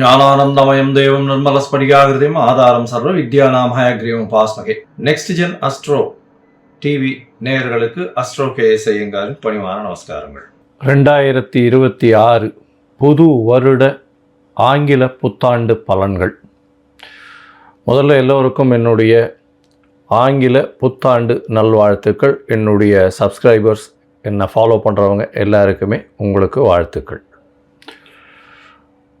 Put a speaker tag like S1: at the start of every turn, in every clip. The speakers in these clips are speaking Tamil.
S1: ஞானானந்தமயம் தேவம் நிர்மலஸ்படிகாகிருதியும் ஆதாரம் சர்வ வித்யாநாமயக்ரீவம் பாஸ்மகே. நெக்ஸ்ட் ஜென் அஸ்ட்ரோ டிவி நேயர்களுக்கு அஸ்ட்ரோ கே எஸ் பணிவான நமஸ்காரங்கள்.
S2: ரெண்டாயிரத்தி இருபத்தி ஆறு புது வருட ஆங்கில புத்தாண்டு பலன்கள். முதல்ல எல்லோருக்கும் என்னுடைய ஆங்கில புத்தாண்டு நல்வாழ்த்துக்கள். என்னுடைய சப்ஸ்கிரைபர்ஸ் என்னை ஃபாலோ பண்ணுறவங்க எல்லாருக்குமே உங்களுக்கு வாழ்த்துக்கள்.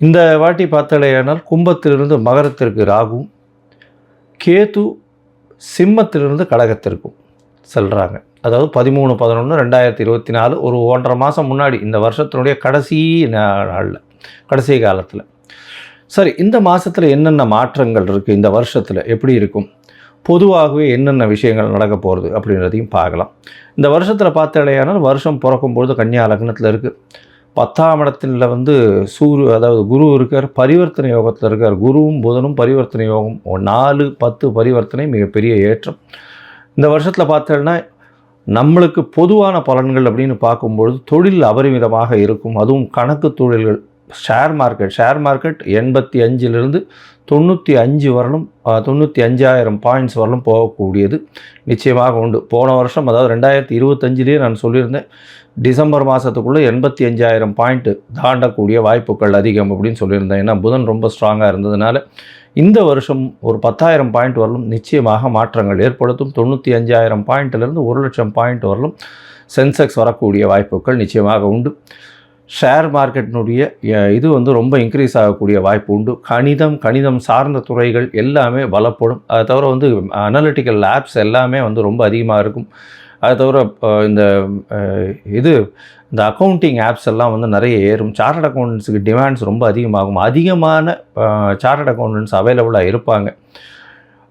S2: இந்த வாட்டி பார்த்தாலேயானால் கும்பத்திலிருந்து மகரத்திற்கு ராகும் கேது சிம்மத்திலிருந்து கடகத்திற்கும் செல்கிறாங்க அதாவது பதிமூணு பதினொன்று ரெண்டாயிரத்தி இருபத்தி நாலு ஒரு ஒன்றரை மாதம் முன்னாடி இந்த வருஷத்தினுடைய கடைசி நாளில் கடைசி காலத்தில். சரி இந்த மாதத்தில் என்னென்ன மாற்றங்கள் இருக்குது இந்த வருஷத்தில் எப்படி இருக்கும்? பொதுவாகவே என்னென்ன விஷயங்கள் நடக்க போகிறது அப்படின்றதையும் பார்க்கலாம். இந்த வருஷத்தில் பார்த்தாலேயானால் வருஷம் பிறக்கும்பொழுது கன்னியா லக்னத்தில் இருக்குது பத்தாம் இடத்துல வந்து சூரு அதாவது குரு இருக்கார் பரிவர்த்தனை யோகத்தில் இருக்கார். குருவும் புதனும் பரிவர்த்தனை யோகம். நாலு பத்து பரிவர்த்தனை மிகப்பெரிய ஏற்றம். இந்த வருஷத்தில் பார்த்தோன்னா நம்மளுக்கு பொதுவான பலன்கள் அப்படின்னு பார்க்கும்பொழுது தொழில் அபரிமிதமாக இருக்கும். அதுவும் கணக்கு தொழில்கள் ஷேர் மார்க்கெட். ஷேர் மார்க்கெட் எண்பத்தி அஞ்சிலிருந்து தொண்ணூற்றி அஞ்சு வரலும் தொண்ணூற்றி அஞ்சாயிரம் பாயிண்ட்ஸ் வரலும் போகக்கூடியது நிச்சயமாக உண்டு. போன வருஷம் அதாவது ரெண்டாயிரத்தி இருபத்தஞ்சிலேயே நான் சொல்லியிருந்தேன் டிசம்பர் மாதத்துக்குள்ளே எண்பத்தி அஞ்சாயிரம் பாயிண்ட்டு தாண்டக்கூடிய வாய்ப்புகள் அதிகம் அப்படின்னு சொல்லியிருந்தேன். ஏன்னா புதன் ரொம்ப ஸ்ட்ராங்காக இருந்ததுனால இந்த வருஷம் ஒரு பத்தாயிரம் பாயிண்ட் வரலும் நிச்சயமாக மாற்றங்கள் ஏற்படுத்தும். தொண்ணூற்றி அஞ்சாயிரம் பாயிண்ட்டிலிருந்து ஒரு லட்சம் பாயிண்ட் வரலும் சென்செக்ஸ் வரக்கூடிய வாய்ப்புகள் நிச்சயமாக உண்டு. ஷேர் மார்க்கெட்டினுடைய இது வந்து ரொம்ப இன்க்ரீஸ் ஆகக்கூடிய வாய்ப்பு உண்டு. கணிதம் கணிதம் சார்ந்த துறைகள் எல்லாமே பலப்படும். அதை தவிர வந்து அனலிட்டிக்கல் லேப்ஸ் எல்லாமே வந்து ரொம்ப அதிகமாக இருக்கும். அதை தவிர இந்த இது இந்த அக்கௌண்டிங் ஆப்ஸ் எல்லாம் வந்து நிறைய ஏறும். சார்ட் அக்கௌண்டன்ஸுக்கு டிமாண்ட்ஸ் ரொம்ப அதிகமாகும். அதிகமான சார்ட் அக்கௌண்டன்ஸ் அவைலபிளாக இருப்பாங்க.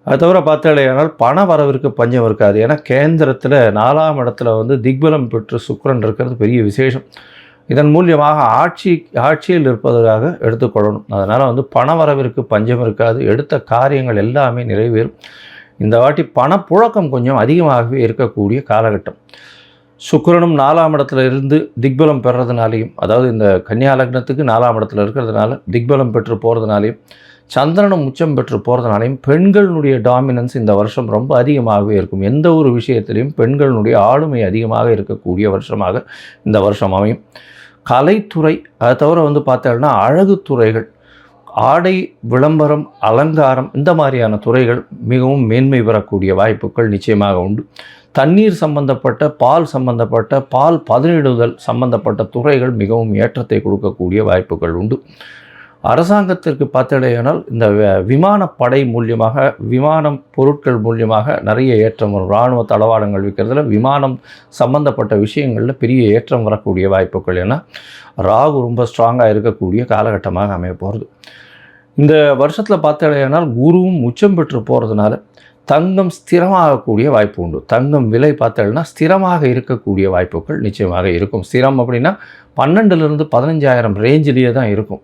S2: அது தவிர பார்த்தாலேயானால் பண வரவிற்கு பஞ்சம் இருக்காது. ஏன்னா கேந்திரத்தில் நாலாம் இடத்துல வந்து திக்பலம் பெற்று சுக்கரன் இருக்கிறது பெரிய விசேஷம். இதன் மூலியமாக ஆட்சி ஆட்சியில் இருப்பதற்காக எடுத்துக்கொள்ளணும் அதனால் வந்து பண வரவிற்கு பஞ்சம் இருக்காது. எடுத்த காரியங்கள் எல்லாமே நிறைவேறும். இந்த வாட்டி பணப்புழக்கம் கொஞ்சம் அதிகமாகவே இருக்கக்கூடிய காலகட்டம். சுக்கிரனும் நாலாம் இடத்துல இருந்து திக்பலம் பெறுறதுனாலையும் அதாவது இந்த கன்னியா லக்னத்துக்கு நாலாம் இடத்துல இருக்கிறதுனால திக்பலம் பெற்று போகிறதுனாலையும் சந்திரனும் உச்சம் பெற்று போகிறதுனாலையும் பெண்களுடைய டாமினன்ஸ் இந்த வருஷம் ரொம்ப அதிகமாகவே இருக்கும். எந்த ஒரு விஷயத்திலையும் பெண்களுடைய ஆளுமை அதிகமாக இருக்கக்கூடிய வருஷமாக இந்த வருஷம் அமையும். கலைத்துறை அதை தவிர வந்து பார்த்தோம்னா அழகு துறைகள் ஆடை விளம்பரம் அலங்காரம் இந்த மாதிரியான துறைகள் மிகவும் மேன்மை பெறக்கூடிய வாய்ப்புகள் நிச்சயமாக உண்டு. தண்ணீர் சம்பந்தப்பட்ட பால் சம்பந்தப்பட்ட பால் பதனிடுதல் சம்பந்தப்பட்ட துறைகள் மிகவும் ஏற்றத்தை கொடுக்கக்கூடிய வாய்ப்புகள் உண்டு. அரசாங்கத்திற்கு பார்த்தடையானால் இந்த விமானப்படை மூலியமாக விமானம் பொருட்கள் மூலியமாக நிறைய ஏற்றம் வரும். இராணுவ தளவாடங்கள் விற்கிறதுல விமானம் சம்பந்தப்பட்ட விஷயங்களில் பெரிய ஏற்றம் வரக்கூடிய வாய்ப்புகள். ஏன்னா ராகு ரொம்ப ஸ்ட்ராங்காக இருக்கக்கூடிய காலகட்டமாக அமைய போகிறது இந்த வருஷத்தில் பார்த்தடையானால் குருவும் உச்சம் பெற்று போகிறதுனால தங்கம் ஸ்திரமாகக்கூடிய வாய்ப்பு உண்டு. தங்கம் விலை பார்த்தோம்னா ஸ்திரமாக இருக்கக்கூடிய வாய்ப்புகள் நிச்சயமாக இருக்கும். ஸ்திரம் அப்படின்னா பன்னெண்டுலேருந்து பதினஞ்சாயிரம் ரேஞ்சிலேயே தான் இருக்கும்.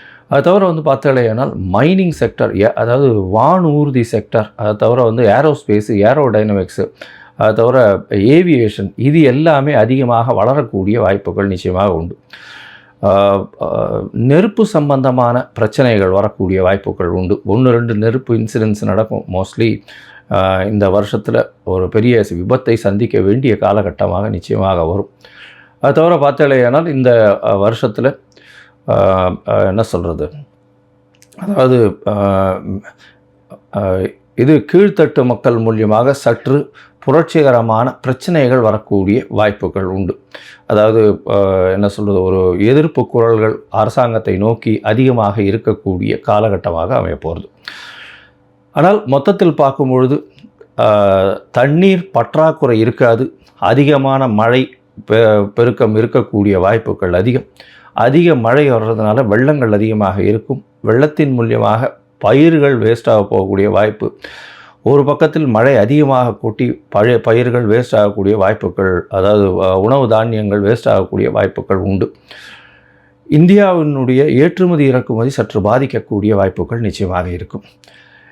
S2: அது தவிர வந்து பார்த்தாலேயானால் மைனிங் செக்டர் அதாவது வானூர்தி செக்டர் அதை தவிர வந்து ஏரோஸ்பேஸ் ஏரோடைனமிக்ஸு அது தவிர ஏவியேஷன் இது எல்லாமே அதிகமாக வளரக்கூடிய வாய்ப்புகள் நிச்சயமாக உண்டு. நெருப்பு சம்பந்தமான பிரச்சனைகள் வரக்கூடிய வாய்ப்புகள் உண்டு. ஒன்று ரெண்டு நெருப்பு இன்சிடென்ட்ஸ் நடக்கும் மோஸ்ட்லி இந்த வருஷத்தில் ஒரு பெரிய விபத்தை சந்திக்க வேண்டிய காலகட்டமாக நிச்சயமாக வரும். அது தவிர பார்த்தாலேயானால் இந்த வருஷத்தில் என்ன சொல்கிறது அதாவது இது கீழ்த்தட்டு மக்கள் மூலியமாக சற்று புரட்சிகரமான பிரச்சனைகள் வரக்கூடிய வாய்ப்புகள் உண்டு. அதாவது என்ன சொல்கிறது ஒரு எதிர்ப்பு குரல்கள் அரசாங்கத்தை நோக்கி அதிகமாக இருக்கக்கூடிய காலகட்டமாக அமையப்போகிறது ஆனால் மொத்தத்தில் பார்க்கும் பொழுது தண்ணீர் பற்றாக்குறை இருக்காது. அதிகமான மழை பெ- பெருக்கம் இருக்கக்கூடிய வாய்ப்புகள் அதிகம். அதிக மழை வர்றதுனால வெள்ளங்கள் அதிகமாக இருக்கும். வெள்ளத்தின் மூலியமாக பயிர்கள் வேஸ்டாக போகக்கூடிய வாய்ப்பு. ஒரு பக்கத்தில் மழை அதிகமாக கூட்டி பழைய பயிர்கள் வேஸ்ட் ஆகக்கூடிய வாய்ப்புகள் அதாவது உணவு தானியங்கள் வேஸ்ட் ஆகக்கூடிய வாய்ப்புகள் உண்டு. இந்தியாவினுடைய ஏற்றுமதி இறக்குமதி சற்று பாதிக்கக்கூடிய வாய்ப்புகள் நிச்சயமாக இருக்கும்.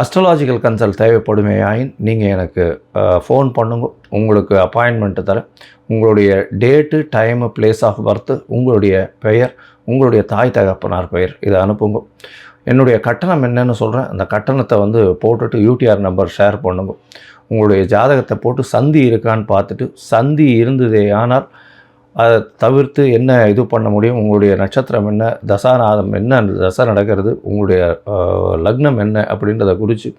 S2: அஸ்ட்ராலாஜிக்கல் கன்சல்ட் தேவைப்படுமே ஆயின் நீங்கள் எனக்கு ஃபோன் பண்ணுங்க. உங்களுக்கு அப்பாயின்மெண்ட்டு தரேன். உங்களுடைய date time place of birth உங்களுடைய பெயர் உங்களுடைய தாய் தகப்பனார் பெயர் இதை அனுப்புங்க. என்னுடைய கட்டணம் என்னன்னு சொல்கிறேன் அந்த கட்டணத்தை வந்து போட்டுட்டு யூடிஆர் நம்பர் ஷேர் பண்ணுங்க. உங்களுடைய ஜாதகத்தை போட்டு சந்தி இருக்கான்னு பார்த்துட்டு சந்தி இருந்ததே ஆனால் அதை தவிர்த்து என்ன இது பண்ண முடியும்? உங்களுடைய நட்சத்திரம் என்ன? தசாநாதம் என்ன? அந்த தசை நடக்கிறது. உங்களுடைய லக்னம் என்ன? அப்படின்றத குறித்து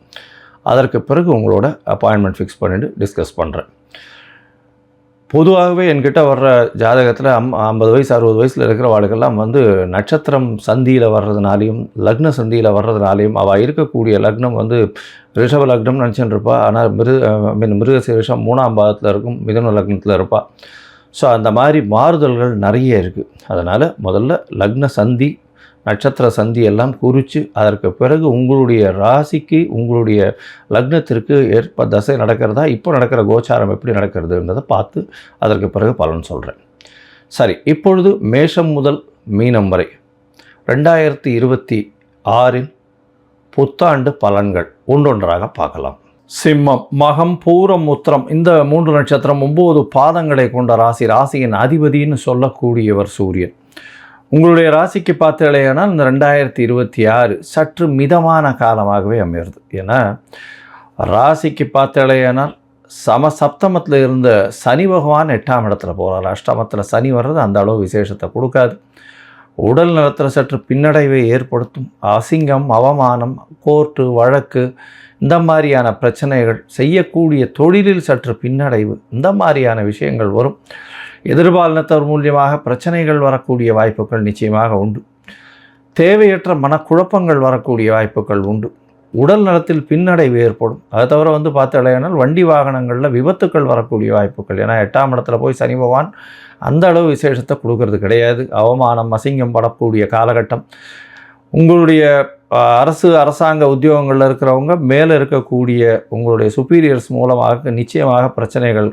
S2: அதற்கு பிறகு உங்களோட அப்பாயின்மெண்ட் ஃபிக்ஸ் பண்ணிவிட்டு டிஸ்கஸ் பண்ணுறேன் பொதுவாகவே என்கிட்ட வர்ற ஜாதகத்தில் அம் ஐம்பது வயசு அறுபது வயசில் இருக்கிற வாழ்க்கெல்லாம் வந்து நட்சத்திரம் சந்தியில் வர்றதுனாலையும் லக்ன சந்தியில் வர்றதுனாலையும் அவள் இருக்கக்கூடிய லக்னம் வந்து ரிஷப லக்னம் நினச்சிட்டு இருப்பாள் ஆனால் மிரு மீன் மிருகசீரிஷம் மூணாம் பாதத்தில் இருக்கும் மிதன லக்னத்தில் இருப்பாள் ஸோ அந்த மாதிரி மாறுதல்கள் நிறைய இருக்குது அதனால் முதல்ல லக்ன சந்தி நட்சத்திர சந்தி எல்லாம் குறித்து அதற்கு பிறகு உங்களுடைய ராசிக்கு உங்களுடைய லக்னத்திற்கு ஏற்ப தசை நடக்கிறதா இப்போ நடக்கிற கோச்சாரம் எப்படி நடக்கிறதுன்றதை பார்த்து அதற்கு பிறகு பலன் சொல்கிறேன் சரி இப்பொழுது மேஷம் முதல் மீனம் வரை ரெண்டாயிரத்தி இருபத்தி ஆறின் புத்தாண்டு பலன்கள் ஒன்றொன்றாக பார்க்கலாம். சிம்மம் மகம் பூரம் உத்திரம் இந்த மூன்று நட்சத்திரம் ஒம்பது பாதங்களை கொண்ட ராசி. ராசியின் அதிபதின்னு சொல்லக்கூடியவர் சூரியன். உங்களுடைய ராசிக்கு பார்த்தீங்களேனால் இந்த ரெண்டாயிரத்தி இருபத்தி ஆறு சற்று மிதமான காலமாகவே அமையிறது ஏன்னா ராசிக்கு பார்த்தீங்களேனால் சம சப்தமத்தில் இருந்த சனி பகவான் எட்டாம் இடத்துல போகிறார் அஷ்டமத்தில் சனி வர்றது அந்த அளவு விசேஷத்தை கொடுக்காது. உடல் நலத்தில் சற்று பின்னடைவை ஏற்படுத்தும். அசிங்கம் அவமானம் கோர்ட்டு வழக்கு இந்த மாதிரியான பிரச்சனைகள் செய்யக்கூடிய தொழிலில் சற்று பின்னடைவு இந்த மாதிரியான விஷயங்கள் வரும். எதிர்பாலினத்தவர் மூலியமாக பிரச்சனைகள் வரக்கூடிய வாய்ப்புகள் நிச்சயமாக உண்டு. தேவையற்ற மனக்குழப்பங்கள் வரக்கூடிய வாய்ப்புகள் உண்டு. உடல் நலத்தில் பின்னடைவு ஏற்படும். அதை தவிர வந்து பார்த்தாலேனால் வண்டி வாகனங்களில் விபத்துக்கள் வரக்கூடிய வாய்ப்புகள். ஏன்னா எட்டாம் இடத்துல போய் சனி பகவான் அந்த அளவு விசேஷத்தை கொடுக்கறது கிடையாது. அவமானம் அசிங்கம் படக்கூடிய காலகட்டம். உங்களுடைய அரசு அரசாங்க உத்தியோகங்களில் இருக்கிறவங்க மேலே இருக்கக்கூடிய உங்களுடைய சுப்பீரியர்ஸ் மூலமாக நிச்சயமாக பிரச்சனைகள்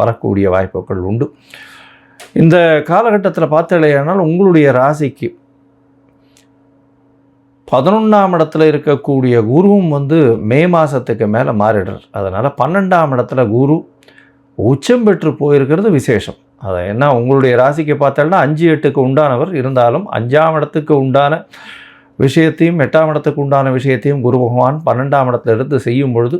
S2: வரக்கூடிய வாய்ப்புகள் உண்டு. இந்த காலகட்டத்தில் பார்த்தலையானால் உங்களுடைய ராசிக்கு பதினொன்றாம் இடத்துல இருக்கக்கூடிய குருவும் வந்து மே மாதத்துக்கு மேலே மாறிடுறார். அதனால் பன்னெண்டாம் இடத்துல குரு உச்சம் பெற்று போயிருக்கிறது விசேஷம். அதை என்ன உங்களுடைய ராசிக்கு பார்த்தோம்னா அஞ்சு எட்டுக்கு உண்டானவர் இருந்தாலும் அஞ்சாம் இடத்துக்கு உண்டான விஷயத்தையும் எட்டாம் இடத்துக்கு உண்டான விஷயத்தையும் குரு பகவான் பன்னெண்டாம் இடத்துல இருந்து செய்யும் பொழுது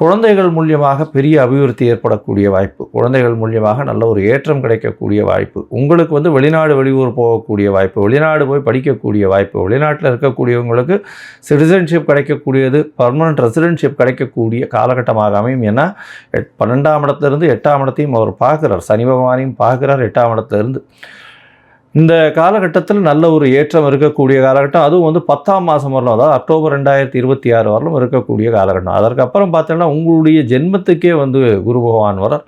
S2: குழந்தைகள் மூலியமாக பெரிய அபிவிருத்தி ஏற்படக்கூடிய வாய்ப்பு குழந்தைகள் மூலியமாக நல்ல ஒரு ஏற்றம் கிடைக்கக்கூடிய வாய்ப்பு உங்களுக்கு வந்து வெளிநாடு வெளியூர் போகக்கூடிய வாய்ப்பு வெளிநாடு போய் படிக்கக்கூடிய வாய்ப்பு வெளிநாட்டில் இருக்கக்கூடியவங்களுக்கு சிட்டிசன்ஷிப் கிடைக்கக்கூடியது பர்மனன்ட் ரெசிடென்ஷிப் கிடைக்கக்கூடிய காலகட்டமாக அமையும். ஏன்னா எட் பன்னெண்டாம் இடத்துலேருந்து எட்டாம் இடத்தையும் அவர் பார்க்குறார். சனி பகவானையும் பார்க்குறார் எட்டாம் இடத்துலேருந்து. இந்த காலகட்டத்தில் நல்ல ஒரு ஏற்றம் இருக்கக்கூடிய காலகட்டம் அதுவும் வந்து பத்தாம் மாதம் வரலாம் அதாவது அக்டோபர் ரெண்டாயிரத்தி இருபத்தி ஆறு வரலும் இருக்கக்கூடிய காலகட்டம். அதற்கப்புறம் பார்த்தோன்னா உங்களுடைய ஜென்மத்துக்கே வந்து குரு பகவான் வரார்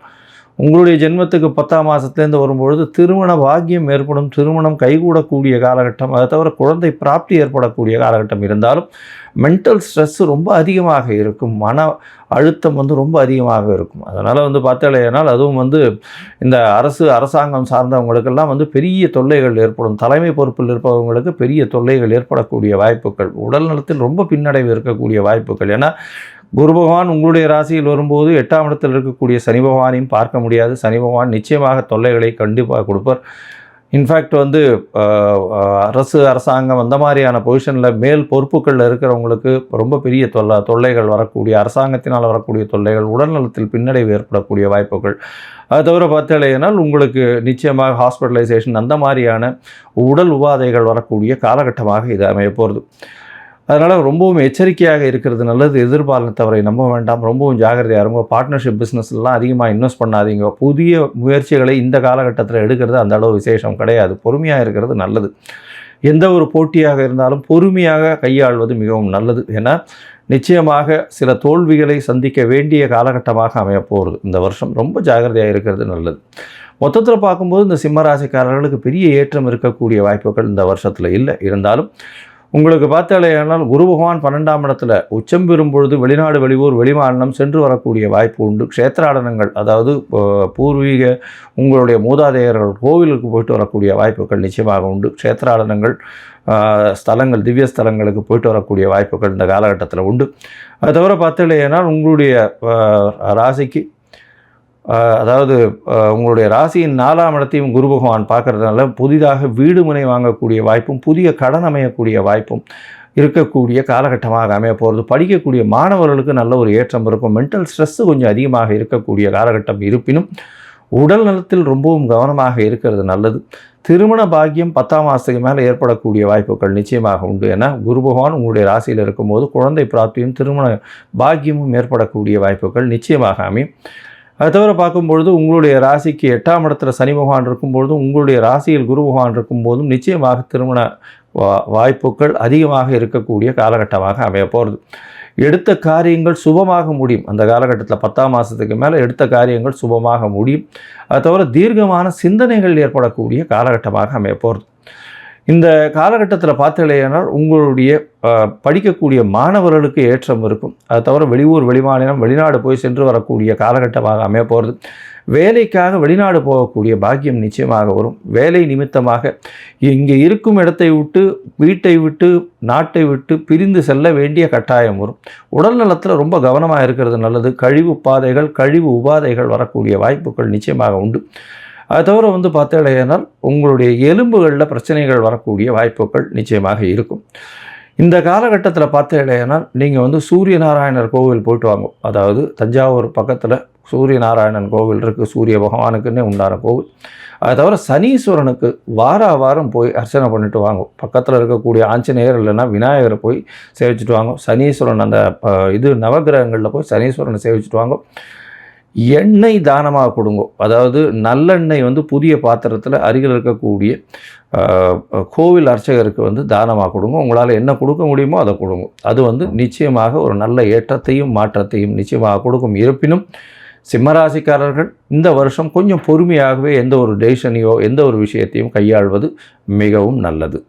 S2: உங்களுடைய ஜென்மத்துக்கு பத்தாம் மாதத்துலேருந்து வரும்பொழுது திருமண பாக்கியம் ஏற்படும் திருமணம் கைகூடக்கூடிய காலகட்டம் அதை தவிர குழந்தை பிராப்தி ஏற்படக்கூடிய காலகட்டம் இருந்தாலும் மென்டல் ஸ்ட்ரெஸ் ரொம்ப அதிகமாக இருக்கும். மன அழுத்தம் வந்து ரொம்ப அதிகமாக இருக்கும். அதனால் வந்து பார்த்தாலேனால் அதுவும் வந்து இந்த அரசு அரசாங்கம் சார்ந்தவங்களுக்கெல்லாம் வந்து பெரிய தொல்லைகள் ஏற்படும். தலைமை பொறுப்பில் இருப்பவங்களுக்கு பெரிய தொல்லைகள் ஏற்படக்கூடிய வாய்ப்புகள். உடல் நலத்தில் ரொம்ப பின்னடைவு இருக்கக்கூடிய வாய்ப்புகள். ஏன்னா குரு பகவான் உங்களுடைய ராசியில் வரும்போது எட்டாம் இடத்தில் இருக்கக்கூடிய சனி பகவானையும் பார்க்க முடியாது. சனி பகவான் நிச்சயமாக தொல்லைகளை கண்டிப்பாக கொடுப்பார். இன்ஃபேக்ட் வந்து அரசு அரசாங்கம் அந்த மாதிரியான பொசிஷனில் மேல் பொறுப்புகளில் இருக்கிறவங்களுக்கு ரொம்ப பெரிய தொல்லை தொல்லைகள் வரக்கூடிய அரசாங்கத்தினால் வரக்கூடிய தொல்லைகள் உடல்நலத்தில் பின்னடைவு ஏற்படக்கூடிய வாய்ப்புகள். அது தவிர பார்த்தாலேனால் உங்களுக்கு நிச்சயமாக ஹாஸ்பிட்டலைசேஷன் அந்த மாதிரியான உடல் உபாதைகள் வரக்கூடிய காலகட்டமாக இது அமைய போகிறது அதனால் ரொம்பவும் எச்சரிக்கையாக இருக்கிறது நல்லது. எதிர்பாலத்தவரை நம்ப வேண்டாம். ரொம்பவும் ஜாகிரதையாக இருங்க. பார்ட்னர்ஷிப் பிஸ்னஸ்லாம் அதிகமாக இன்வெஸ்ட் பண்ணாதீங்க. புதிய முயற்சிகளை இந்த காலகட்டத்தில் எடுக்கிறது அந்த அளவு விசேஷம் கிடையாது. பொறுமையாக இருக்கிறது நல்லது. எந்த ஒரு போட்டியாக இருந்தாலும் பொறுமையாக கையாள்வது மிகவும் நல்லது. ஏன்னா நிச்சயமாக சில தோல்விகளை சந்திக்க வேண்டிய காலகட்டமாக அமையப்போகிறது இந்த வருஷம் ரொம்ப ஜாகிரதையாக இருக்கிறது நல்லது. மொத்தத்தில் பார்க்கும்போது இந்த சிம்ம ராசிக்காரர்களுக்கு பெரிய ஏற்றம் இருக்கக்கூடிய வாய்ப்புகள் இந்த வருஷத்தில் இல்லை. இருந்தாலும் உங்களுக்கு பார்த்தாலேயானால் குரு பகவான் பன்னெண்டாம் இடத்துல உச்சம் பெறும் பொழுது வெளிநாடு வெளியூர் வெளிமாநிலம் சென்று வரக்கூடிய வாய்ப்பு உண்டு. க்ஷேத்ராடனங்கள் அதாவது பூர்வீக உங்களுடைய மூதாதையர்கள் கோவிலுக்கு போயிட்டு வரக்கூடிய வாய்ப்புகள் நிச்சயமாக உண்டு. க்ஷேத்ராடனங்கள் ஸ்தலங்கள் திவ்ய ஸ்தலங்களுக்கு போயிட்டு வரக்கூடிய வாய்ப்புகள் இந்த காலகட்டத்தில் உண்டு. அது தவிர பார்த்தீங்கன்னா உங்களுடைய ராசிக்கு அதாவது உங்களுடைய ராசியின் நாலாம் இடத்தையும் குரு பகவான் பார்க்கறதுனால புதிதாக வீடு முனை வாங்கக்கூடிய வாய்ப்பும் புதிய கடன் அமையக்கூடிய வாய்ப்பும் இருக்கக்கூடிய காலகட்டமாக அமைய போகிறது படிக்கக்கூடிய மாணவர்களுக்கு நல்ல ஒரு ஏற்றம் இருக்கும். மென்டல் ஸ்ட்ரெஸ்ஸு கொஞ்சம் அதிகமாக இருக்கக்கூடிய காலகட்டம் இருப்பினும் உடல் நலத்தில் ரொம்பவும் கவனமாக இருக்கிறது நல்லது. திருமண பாக்கியம் பத்தாம் மாதத்துக்கு மேலே ஏற்படக்கூடிய வாய்ப்புகள் நிச்சயமாக உண்டு. ஏன்னா குரு பகவான் உங்களுடைய ராசியில் இருக்கும்போது குழந்தை பிராப்தியும் திருமண பாக்கியமும் ஏற்படக்கூடிய வாய்ப்புகள் நிச்சயமாக அமையும். அது தவிர பார்க்கும்பொழுது உங்களுடைய ராசிக்கு எட்டாம் இடத்துல சனி பகவான் இருக்கும்பொழுதும் உங்களுடைய ராசியில் குரு பகவான் இருக்கும்போதும் நிச்சயமாக திருமண வா வாய்ப்புகள் அதிகமாக இருக்கக்கூடிய காலகட்டமாக அமைய போகிறது எடுத்த காரியங்கள் சுபமாக முடியும். அந்த காலகட்டத்தில் பத்தாம் மாதத்துக்கு மேலே எடுத்த காரியங்கள் சுபமாக முடியும். அது தவிர தீர்க்கமான சிந்தனைகள் ஏற்படக்கூடிய காலகட்டமாக அமைய போகிறது இந்த காலகட்டத்தில் பார்த்தீங்களேனால் உங்களுடைய படிக்கக்கூடிய மாணவர்களுக்கு ஏற்றம் இருக்கும். அது தவிர வெளியூர் வெளிமாநிலம் வெளிநாடு போய் சென்று வரக்கூடிய காலகட்டமாக அமைய போகிறது வேலைக்காக வெளிநாடு போகக்கூடிய பாக்கியம் நிச்சயமாக வரும். வேலை நிமித்தமாக இங்கே இருக்கும் இடத்தை விட்டு வீட்டை விட்டு நாட்டை விட்டு பிரிந்து செல்ல வேண்டிய கட்டாயம் வரும். உடல் நலத்தில் ரொம்ப கவனமாக இருக்கிறது நல்லது. கழிவு பாதைகள் கழிவு உபாதைகள் வரக்கூடிய வாய்ப்புகள் நிச்சயமாக உண்டு. அது தவிர வந்து பார்த்தீங்கன்னா உங்களுடைய எலும்புகளில் பிரச்சனைகள் வரக்கூடிய வாய்ப்புகள் நிச்சயமாக இருக்கும். இந்த காலகட்டத்தில் பார்த்தீங்கன்னா நீங்கள் வந்து சூரிய நாராயணர் கோவில் போயிட்டு வாங்க. அதாவது தஞ்சாவூர் பக்கத்தில் சூரிய நாராயணன் கோவில் இருக்குது சூரிய பகவானுக்குன்னே உண்டான கோவில். அது தவிர சனீஸ்வரனுக்கு வார வாரம் போய் அர்ச்சனை பண்ணிட்டு வாங்க. பக்கத்தில் இருக்கக்கூடிய ஆஞ்சநேயர் இல்லைன்னா விநாயகரை போய் சேவிச்சுட்டு வாங்க. சனீஸ்வரன் அந்த இது நவகிரகங்களில் போய் சனீஸ்வரனை சேவிச்சுட்டு வாங்க. எண்ணெய் தானமாக கொடுங்க. அதாவது நல்லெண்ணெய் வந்து புதிய பாத்திரத்தில் அருகில் இருக்கக்கூடிய கோவில் அர்ச்சகருக்கு வந்து தானமாக கொடுங்க. உங்களால் என்ன கொடுக்க முடியுமோ அதை கொடுங்க. அது வந்து நிச்சயமாக ஒரு நல்ல ஏற்றத்தையும் மாற்றத்தையும் நிச்சயமாக கொடுக்கும். இருப்பினும் சிம்மராசிக்காரர்கள் இந்த வருஷம் கொஞ்சம் பொறுமையாகவே எந்த ஒரு டெசிஷனையோ எந்த ஒரு விஷயத்தையும் கையாள்வது மிகவும் நல்லது.